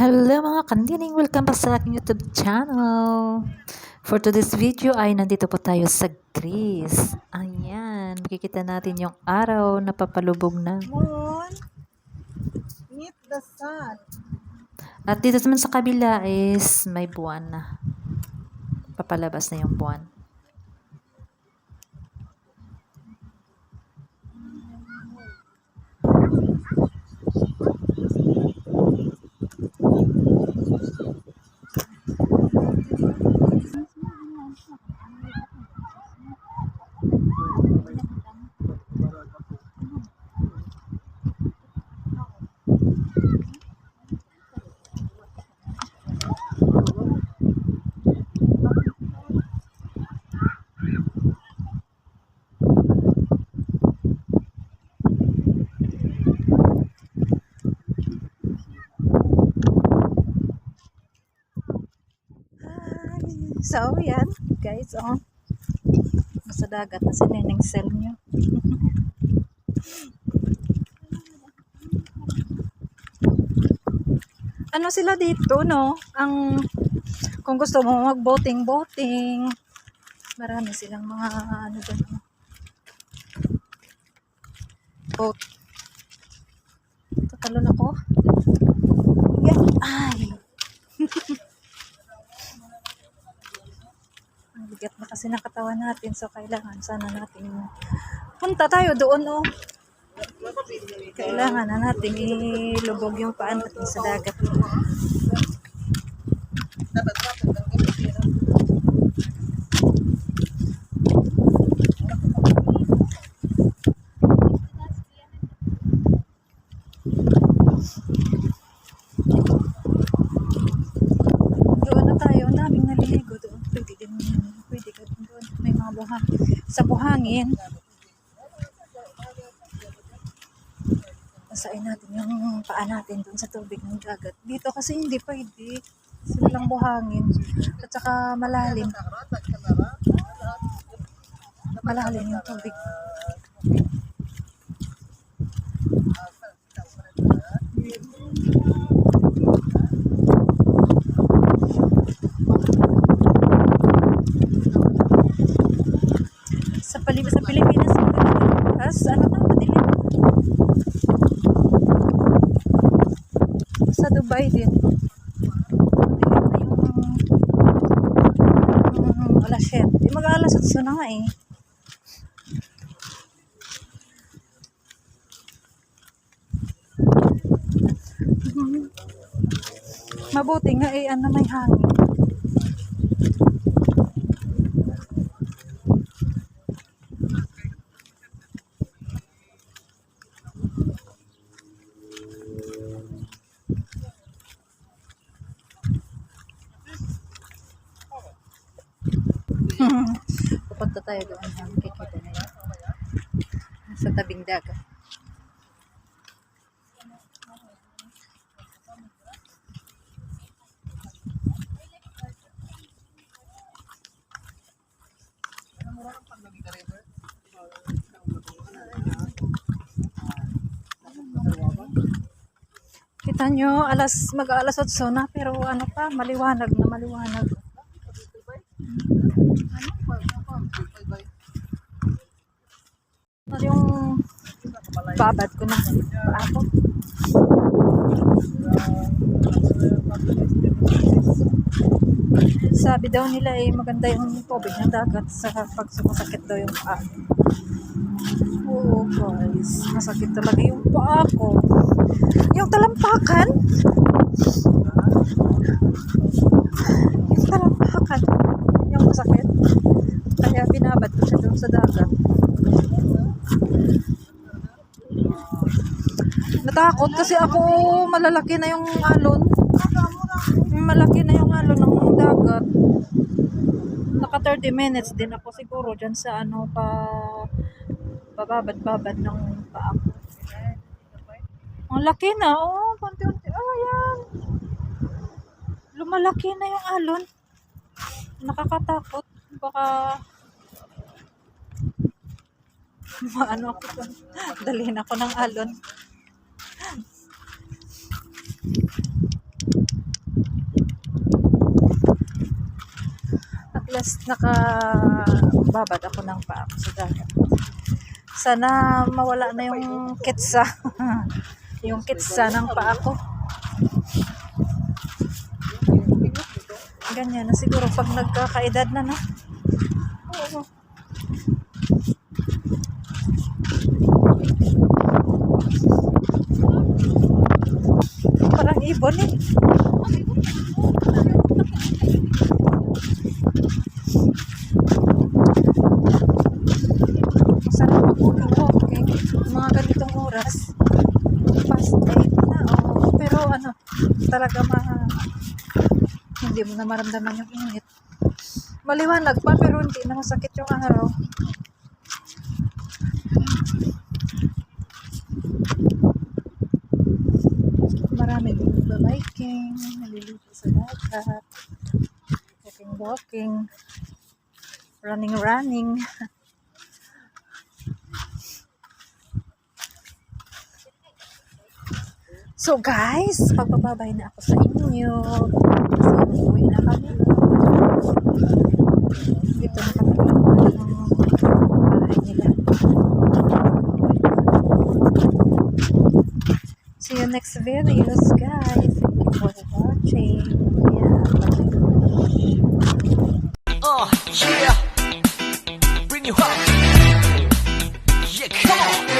Hello mga kandining! Welcome back sa aking YouTube channel! For today's video ay nandito po tayo sa Greece. Ayan, makikita natin yung araw na papalubog na. Moon, meet the sun. At dito naman sa kabila is may buwan na. Papalabas na yung buwan. So, yan, guys, oh. Nasa dagat na si Neneng Sel nyo. ano sila dito, no? Ang, kung gusto mo mag-boating-boating, marami silang mga, ano dyan, no? boat. Tatalon ako. Yan. Ay. Ang bigat na kasi ng katawan natin. So, kailangan sana natin punta tayo doon, oh. Kailangan na natin ilubog yung paan natin sa dagat. Doon na tayo. Ang daming naliligo doon. Pwede din. Pwede ka din buhang. Sa buhangin. Basain natin yung paa natin doon sa tubig ng dagat. Dito kasi hindi pwede. Sila lang buhangin. At saka malalim. Malalim yung tubig. Sa, Pali sa Pilipinas, as ano na, madilim. Sa Dubai din. Madilim na yung yung alas 7. Mag-alas 8 na nga eh. Mabuti nga eh, ano may hangin. Pupunta tayo doon. Makikita na yun. Sa tabing dagat. Kita nyo, alas, mag-alas 8 na, pero ano pa, maliwanag na maliwanag. Ano yung babad ko na ako. Sabi daw nila eh maganda yung tubig ng dagat sa pag sumasakit daw yung paa. Oo guys, masakit talaga yung paa ko. Yung talampakan. Yung talampakan. Yung masakit. Kaya binabad ko siya doon sa dagat. Natakot kasi ako malalaki na yung alon. Malaki na yung alon ng dagat. Naka 30 minutes din ako siguro dyan sa ano pa bababad-babad ng paa ko. Ang laki na, oh, konti-unti. Oh, yan. Lumalaki na yung alon. Nakakatakot. Baka maano ako. Dalhin ako ng alon. At last nakababad ako ng paa ko sa dagat. Sana mawala na yung kitsa. yung kitsa ng paa ko. Ganyan na siguro pag nagkakaedad na na. Oo. Parang ibon eh. Masarap mag-walking-walking. Mga ganitong oras. Past 8 na. Oh. Pero ano, talaga ma... Hindi mo na maramdaman yung init. Maliwanag pa pero hindi na masakit yung araw. Marami din nagba-biking, naliligo sa dagat, walking-walking, running-running. So guys, pagbababay na ako sa inyo. Kasi uwi na kami. Dito na kami. See you next videos guys. Thank you for watching. Yeah. Uh, yeah. Bring you up. Yeah, come on.